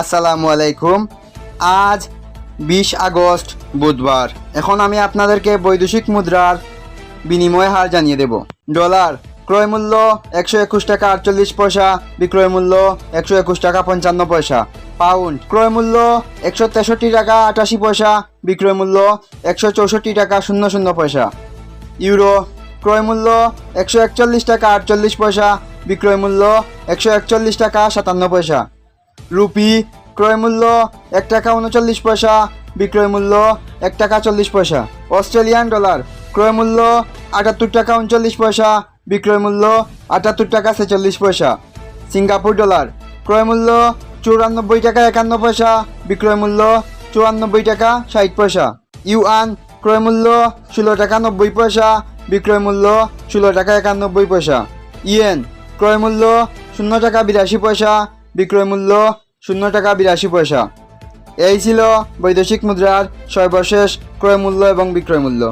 আসসালামু আলাইকুম। আজ বিশ আগস্ট, বুধবার। এখন আমি আপনাদেরকে বৈদেশিক মুদ্রার বিনিময় হার জানিয়ে দেব। ডলার ক্রয় মূল্য একশো একুশ টাকা আটচল্লিশ পয়সা, বিক্রয় মূল্য একশো একুশ টাকা পঞ্চান্ন পয়সা। পাউন্ড ক্রয় মূল্য একশো তেষট্টি টাকা আটাশি পয়সা, বিক্রয় মূল্য একশো চৌষট্টি টাকা শূন্য শূন্য পয়সা। ইউরো ক্রয় মূল্য একশো একচল্লিশ টাকা আটচল্লিশ পয়সা, বিক্রয় মূল্য একশো একচল্লিশ টাকা সাতান্ন পয়সা। রুপি, ক্রয় মূল্য এক টাকা উনচল্লিশ পয়সা, বিক্রয় মূল্য এক টাকা চল্লিশ পয়সা। অস্ট্রেলিয়ান ডলার, ক্রয় মূল্য আটাত্তর টাকা উনচল্লিশ পয়সা, বিক্রয় মূল্য আটাত্তর টাকা ছেচল্লিশ পয়সা। সিঙ্গাপুর ডলার, ক্রয় মূল্য চুরানব্বই টাকা একান্ন পয়সা, বিক্রয় মূল্য চুরানব্বই টাকা ষাট পয়সা। ইউআন ক্রয় মূল্য ষোলো টাকা নব্বই পয়সা, বিক্রয় মূল্য ষোলো টাকা একানব্বই পয়সা। ইয়েন, ক্রয় মূল্য শূন্য টাকা বিরাশি পয়সা বিক্রয় মূল্য শূন্য টাকা বিরাশি পয়সা। এই ছিল বৈদেশিক মুদ্রার সর্বশেষ ক্রয় মূল্য এবং বিক্রয় মূল্য।